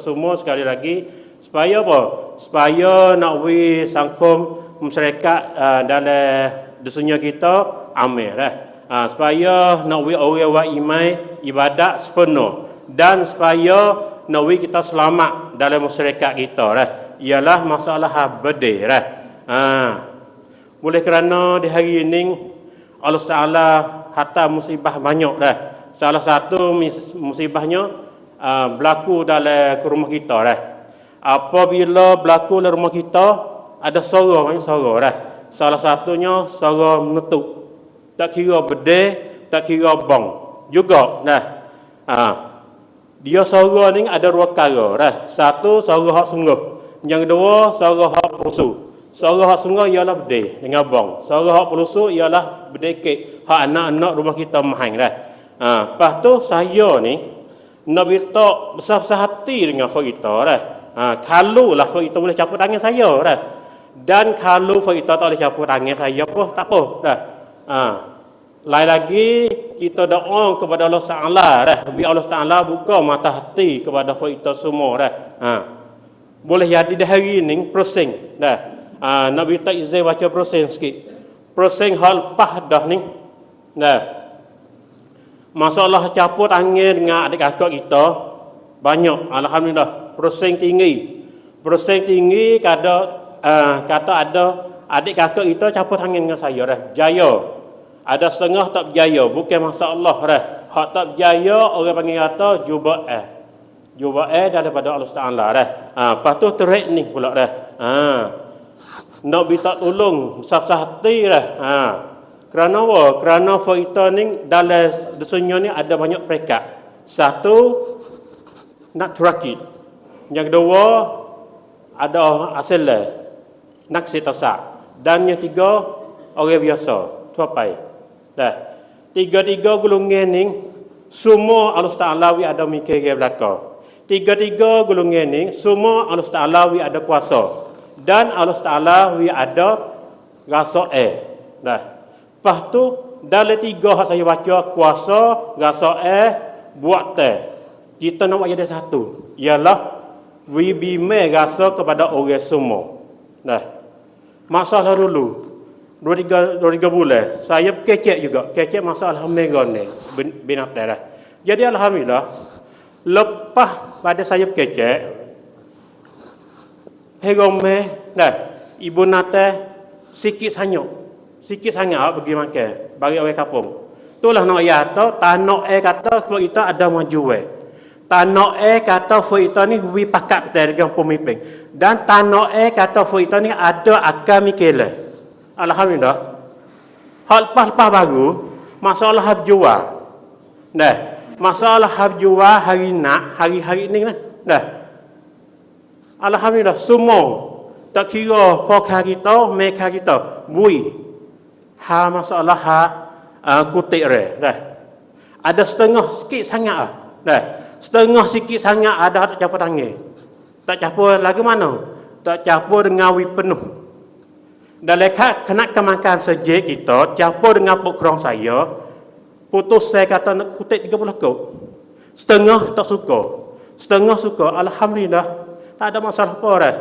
semua sekali lagi supaya apa? Supaya nak wi sangkum masyarakat uh, dalam dunia kita amin lah. Uh, supaya nak wi orang wa imai ibadat sepenuh dan supaya nak wi kita selamat dalam masyarakat kita lah. Ialah masalah bedeh lah. Uh, boleh kerana di hari ini Allah Taala hatta musibah banyak dah. Salah satu musibahnya uh, berlaku dalam rumah kita dah. Apabila berlaku dalam rumah kita ada suara banyak suara dah. Salah satunya suara menutup. Tak kira bedeh, tak kira bong. Juga dah. Ha. Dia suara ni ada dua perkara dah. Satu suara hak sungguh. Yang kedua suara hak perusuh. Suara hak sungguh ialah bedeh dengan bong. Suara hak perusuh ialah bedekik hak anak-anak rumah kita mahang dah. Ha. Lepas tu saya ni nak minta besar-besar hati dengan kita dah. Ha. Kalau lah kita boleh caput tangan saya dah. Dan kalau kita tak boleh caput tangan saya pun tak apa dah. Ha. Lain lagi kita doa kepada Allah Taala dah. Biar Allah Taala buka mata hati kepada kita semua dah. Ha. Boleh jadi di hari ini prosing dah. Ha, nak minta izin baca prosing sikit. Prosing hal lepas dah ni. Dah. Masalah caput angin dengan adik kakak kita banyak alhamdulillah prosing tinggi. Prosing tinggi kata uh, kata ada adik kakak kita caput angin dengan saya dah. Jaya. Ada setengah tak berjaya, bukan masalah dah. Hak tak berjaya orang panggil kata jubah eh. Jubah eh daripada Allah Taala dah. Ha, lepas tu terik ni pula dah. Ha. Nak minta tolong besar-besar hati dah. Kerana apa? Kerana kita ni dalam dunia ni ada banyak peringkat. Satu, nak terakit. Yang kedua, ada asal nak setasak. Dan yang tiga, orang biasa. Tu apa? Dah. Tiga-tiga golongan ni, semua Allah Ta'ala wi ada mikir ke belakang. Tiga-tiga golongan ni, semua Allah Ta'ala wi ada kuasa. Dan Allah Ta'ala wi ada rasa eh. Dah. Lepas tu, dalam tiga hak saya baca, kuasa, rasa eh, buat teh. Kita nak jadi satu. Ialah, we be rasa kepada orang semua. Dah. Masalah dulu. Dua tiga, dua tiga bulan. Saya kecek juga. Kecek masalah mega ni. bin- Binatang dah. Jadi Alhamdulillah. Lepas pada saya kecek. Herome. Dah. Ibu Nate. Sikit sanyuk. Sikit sangat pergi makan. Bagi orang kapung. Itulah nak ya tu. Tanok eh kata. Sebab kita ada maju eh. Tanok eh kata Fuita ni wi pakat dengan pemimpin. Dan tanok eh kata Fuita ni ada akal mikir Alhamdulillah. Hal lepas-lepas baru, masalah hab jual. Dah. Masalah hab jual hari nak, hari-hari ni lah. Dah. Alhamdulillah, semua. Tak kira pokok kita, mereka kita. Bui. Ha masalah ha uh, kutik re. Dah. Ada setengah sikit sangat ah. Dah. Setengah sikit sangat ada tak capur tangan. Tak capur lagu mana? Tak capur dengan wi penuh. Dan lekat kena kemakan sejak kita, campur dengan pukrong saya, putus saya kata nak kutip 30 kok. Setengah tak suka. Setengah suka. Alhamdulillah. Tak ada masalah apa dah.